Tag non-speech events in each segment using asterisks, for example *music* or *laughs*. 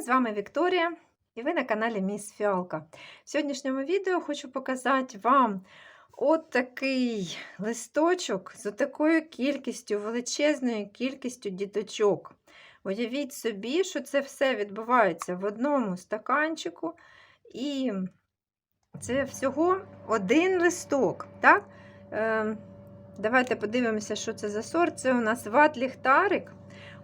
з вами Вікторія і ви на каналі Міс Фіалка. В сьогоднішньому відео хочу показати вам от такий листочок з такою кількістю, величезною кількістю діточок. Уявіть собі, що це все відбувається в одному стаканчику, і це всього один листок. так? Е, Давайте подивимося, що це за сорт. Це у нас ват-ліхтарик.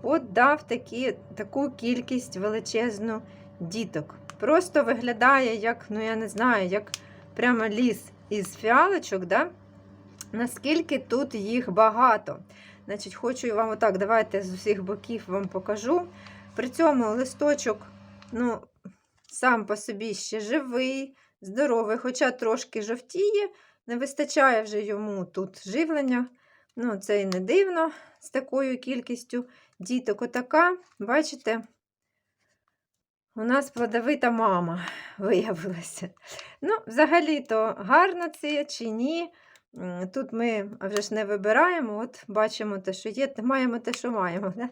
От дав такі, таку кількість величезну діток. Просто виглядає, як, ну я не знаю, як прямо ліс із фіалочок, да? наскільки тут їх багато. Значить, Хочу вам отак, давайте з усіх боків вам покажу. При цьому листочок, ну, сам по собі ще живий, здоровий, хоча трошки жовтіє, не вистачає вже йому тут живлення. Ну, це і не дивно з такою кількістю діток. Отака, бачите, у нас плодовита мама *laughs* виявилася. Ну, взагалі-то гарно це чи ні. Тут ми вже ж не вибираємо, от бачимо те, що є, маємо те, що маємо, да?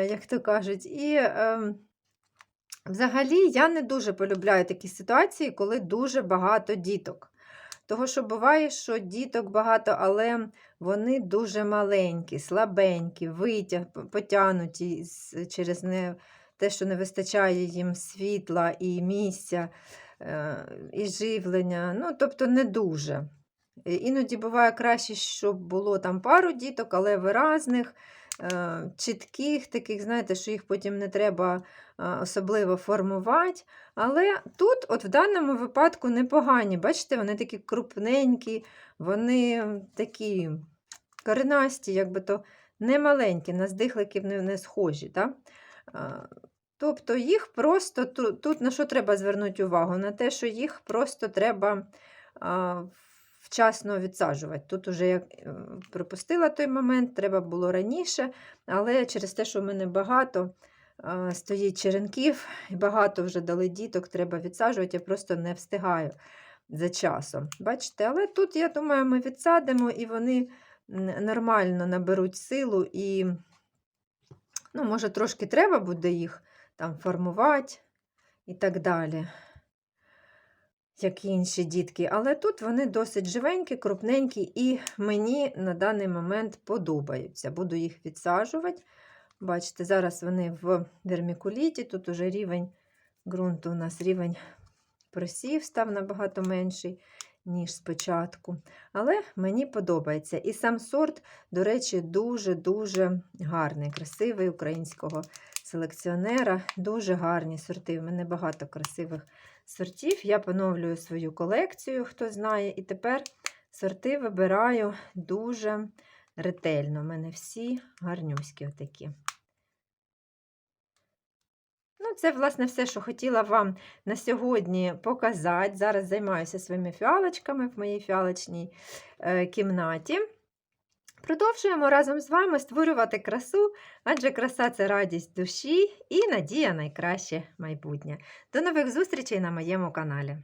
як то кажуть. І е, взагалі я не дуже полюбляю такі ситуації, коли дуже багато діток. Того, що буває, що діток багато, але вони дуже маленькі, слабенькі, витяг, потягнуті через не, те, що не вистачає їм світла і місця, е, і живлення. Ну, тобто не дуже. Іноді буває краще, щоб було там пару діток, але виразних, е, чітких, таких, знаєте, що їх потім не треба особливо формувати. Але тут, от в даному випадку, непогані. Бачите, вони такі крупненькі, вони такі коренасті, якби то не маленькі, на здихликів не, не схожі. Так? Тобто їх просто тут, на що треба звернути увагу? На те, що їх просто треба вчасно відсаджувати. Тут уже я е, пропустила той момент, треба було раніше, але через те, що в мене багато стоїть черенків, і багато вже дали діток, треба відсаджувати, я просто не встигаю за часом. Бачите, але тут, я думаю, ми відсадимо і вони нормально наберуть силу, і, ну, може, трошки треба буде їх там формувати і так далі. Як і інші дітки, але тут вони досить живенькі, крупненькі, і мені на даний момент подобаються. Буду їх відсаджувати. Бачите, зараз вони в вермікуліті, тут уже рівень ґрунту у нас рівень просів став набагато менший, ніж спочатку. Але мені подобається. І сам сорт, до речі, дуже-дуже гарний, красивий українського селекціонера. Дуже гарні сорти. У мене багато красивих сортів. Я поновлюю свою колекцію, хто знає. І тепер сорти вибираю дуже ретельно. У мене всі гарнюські отакі. Ну, це, власне, все, що хотіла вам на сьогодні показати. Зараз займаюся своїми фіалочками в моїй фіалочній е, кімнаті. Продовжуємо разом з вами створювати красу, адже краса це радість душі і надія найкраще майбутнє. До нових зустрічей на моєму каналі.